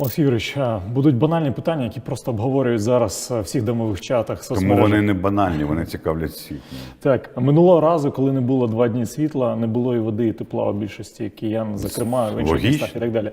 Олег Юрійович, будуть банальні питання, які просто обговорюють зараз е, в всіх домових чатах, Тому соцмережах. вони не банальні, вони цікавлять всіх. Так, минулого разу, коли не було два дні світла, не було і води, і тепла у більшості киян, зокрема в інших містах і так далі.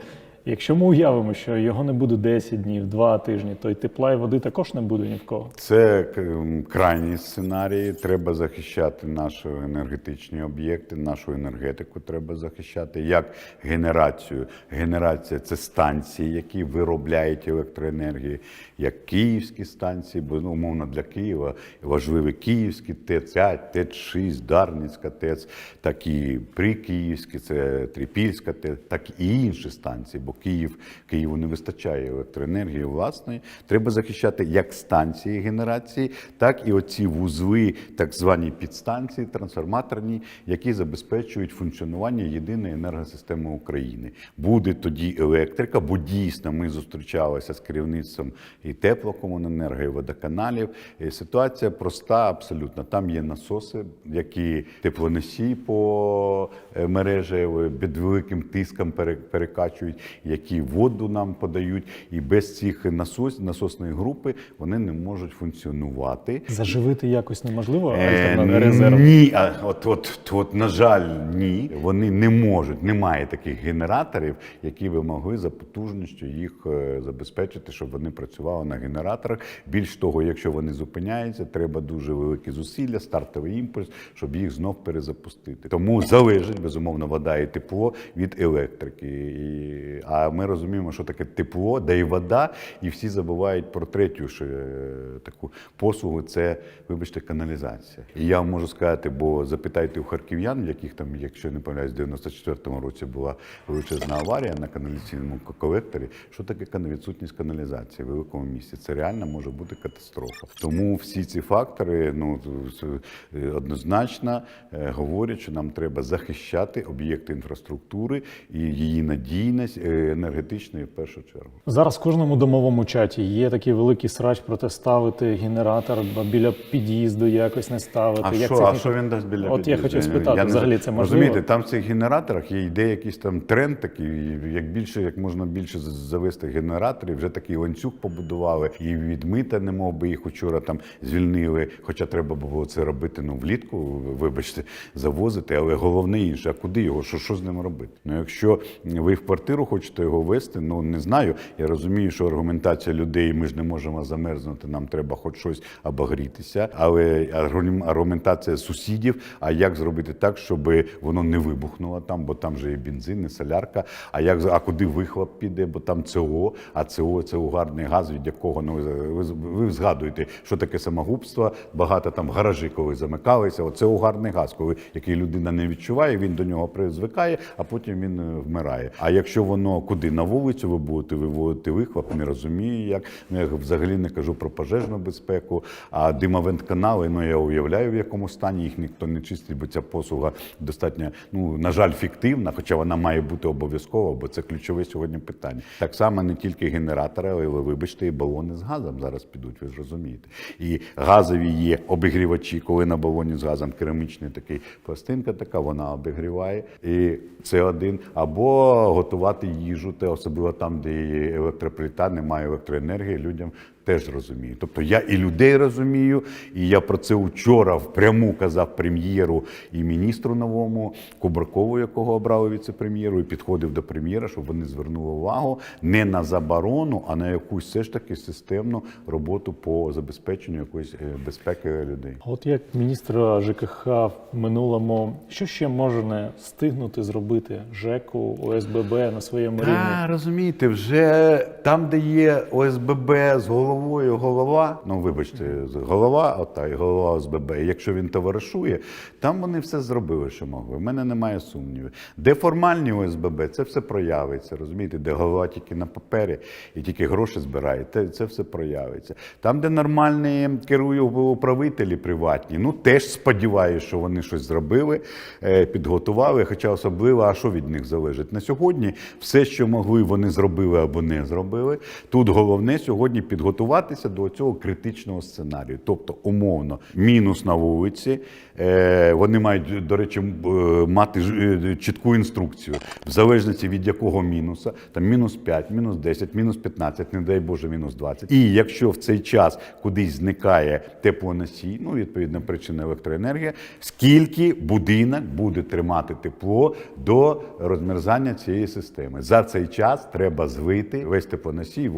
Якщо ми уявимо, що його не буде 10 днів, 2 тижні, то й тепла, і води також не буде ні в кого. Це к- м, крайні сценарії. Треба захищати наші енергетичні об'єкти, нашу енергетику треба захищати. Як генерацію. Генерація це станції, які виробляють електроенергію, як київські станції, бо ну, умовно для Києва важливі київські ТЕЦ, 5, ТЕЦ-6, Дарницька ТЕЦ, так і прикиївські, це Трипільська ТЕЦ, так і інші станції, бо Київ, Києву не вистачає електроенергії власної. Треба захищати як станції генерації, так і оці вузли, так звані підстанції трансформаторні, які забезпечують функціонування єдиної енергосистеми України. Буде тоді електрика, бо дійсно ми зустрічалися з керівництвом і теплокомуненерго, і водоканалів. Ситуація проста абсолютно. Там є насоси, які теплоносії по е, мережі е, під великим тиском перекачують, які воду нам подають. І без цих насос, насосної групи вони не можуть функціонувати. Заживити якось неможливо, Е, альтернативний резерв. Ні, а от, от, от, на жаль, ні. Вони не можуть. Немає таких генераторів, які би могли за потужністю їх е, забезпечити, щоб вони працювали на генераторах. Більш того, якщо вони зупиняються, треба дуже великі зусилля, стартовий імпульс, щоб їх знов перезапустити. Тому залежить безумовно вода і тепло від електрики. І, а ми розуміємо, що таке тепло, де і вода, і всі забувають про третю ще е, таку послугу. Це, вибачте, каналізація. І я вам можу сказати, бо запитайте у харків'ян, в яких там, якщо не помиляюсь, в 94-му році була величезна аварія на каналізаційному колекторі. Що таке відсутність каналізації в великому місті? Це реально може бути катастрофа. Тому всі ці фактори ну е, однозначно е, говорять, що нам треба захищати об'єкти інфраструктури і її надійність енергетичної в першу чергу. Зараз в кожному домовому чаті є такий великий срач про те ставити генератор біля під'їзду, якось не ставити. А Як що, це а що він дасть біля От я під'їзду? хотів спитати, Я взагалі знаю. це можливо? Розумієте, там в цих генераторах є йде якийсь там тренд такий, як більше, як можна більше завести генераторів, вже такий ланцюг побудували. І від мита не мов би їх учора там звільнили. Хоча треба було це робити ну влітку, вибачте, завозити. Але головне інше, а куди його? Що, що з ним робити? Ну якщо ви в квартиру хочете його вести, ну не знаю. Я розумію, що аргументація людей, ми ж не можемо замерзнути, нам треба хоч щось обогрітися. Але аргум- аргументація сусідів, а як зробити так, щоб воно не вибухнуло там, бо там же і бензин, і солярка. А як а куди вихлоп піде? Бо там ЦО, а ЦО це угарний газ, від якого ну ви, ви, ви згадуєте, що таке самогубство. Багато там гаражі, коли замикалися. Оце угарний газ, коли який людина не відчуває, він до нього призвикає, а потім він е, вмирає. А якщо воно куди на вулицю ви будете виводити вихлоп, не розумію, як ну, я взагалі не кажу про пожежну безпеку. А димовент-канали, ну я уявляю, в якому стані їх ніхто не чистить, бо ця послуга достатньо, ну на жаль, фіктивна, хоча вона має бути обов'язкова, бо це ключове сьогодні питання. Так само не тільки генератори, але вибачте, і балони з газом зараз підуть. Ви ж розумієте. І газові є обігрівачі, коли на балоні з газом керамічний такий пластинка, така вона обігріває. І це один. Або готувати їжу, те особливо там, де є електроплита, немає електроенергії, людям теж розумію. Тобто я і людей розумію, і я про це вчора впряму казав прем'єру і міністру новому Кубракову, якого обрали віце-прем'єру, і підходив до прем'єра, щоб вони звернули увагу не на заборону, а на якусь все ж таки системну роботу по забезпеченню якоїсь е, безпеки людей. От як міністр ЖКХ в минулому, що ще можна стигнути зробити ЖЕКу, ОСББ на своєму рівні? Та, розумієте, вже там, де є ОСББ з головою голова, ну вибачте, голова, ота і голова ОСББ, якщо він товаришує, там вони все зробили, що могли. У мене немає сумнівів. Де формальні ОСББ, це все проявиться. Розумієте, де голова тільки на папері і тільки гроші збирає, це все проявиться. Там, де нормальні керують управителі приватні, ну теж сподіваюся, що вони щось зробили, е, підготували. Хоча особливо, а що від них залежить? На сьогодні все, що могли, вони зробили або не зробили. Тут головне сьогодні підготувати готуватися до цього критичного сценарію. Тобто, умовно, мінус на вулиці. Е, вони мають, до речі, е, мати е, чітку інструкцію, в залежності від якого мінуса, там мінус 5, мінус 10, мінус 15, не дай Боже, мінус 20. І якщо в цей час кудись зникає теплоносій, ну відповідно причина електроенергія, скільки будинок буде тримати тепло до розмерзання цієї системи. За цей час треба звити весь теплоносій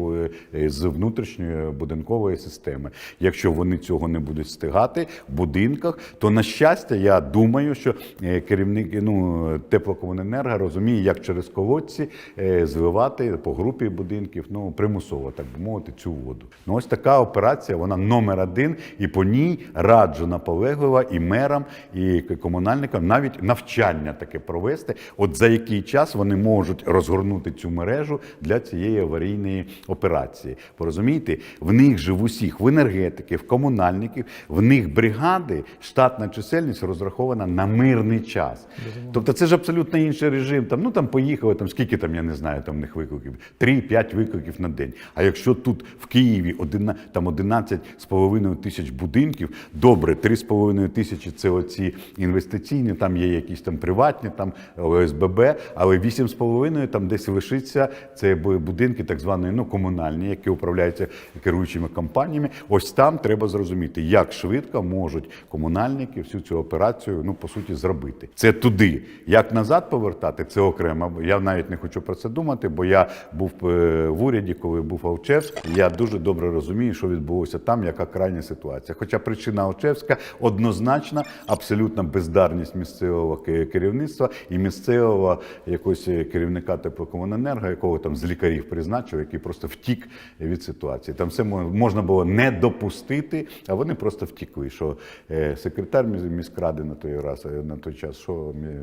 з внутрішньої будинкової системи. Якщо вони цього не будуть встигати в будинках, то на щастя, я думаю, що е, керівник ну, теплокомуненерго розуміє, як через колодці е, зливати по групі будинків, ну примусово, так би мовити, цю воду. Ну ось така операція, вона номер один, і по ній раджу наполегливо і мерам, і комунальникам навіть навчання таке провести. От за який час вони можуть розгорнути цю мережу для цієї аварійної операції. Порозумієте, в них же в усіх, в енергетики, в комунальників, в них бригади, штатна чисельність розрахована на мирний час. Тобто це ж абсолютно інший режим. Там, ну там поїхали, там скільки там, я не знаю, там в них викликів, 3-5 викликів на день. А якщо тут в Києві одина, там 11 з половиною тисяч будинків, добре, 3,5 тисячі це оці інвестиційні, там є якісь там приватні, там ОСББ, але 8,5 там десь лишиться це бу- будинки так званої ну, комунальні, які управляються керуючими компаніями. Ось там треба зрозуміти, як швидко можуть комунальники всю цю операцію, ну по суті, зробити. Це туди. Як назад повертати, це окремо. Я навіть не хочу про це думати, бо я був е, в уряді, коли був Алчевськ. Я дуже добре розумію, що відбулося там, яка крайня ситуація. Хоча причина Алчевська однозначна, абсолютна бездарність місцевого керівництва і місцевого якогось керівника теплокомуненерго, якого там з лікарів призначив, який просто втік від ситуації. Там все мо- можна було не допустити, а вони просто втікли. Що е, секретар міс- міськради на той раз е, на той час, що е,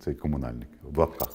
цей комунальник в лапках.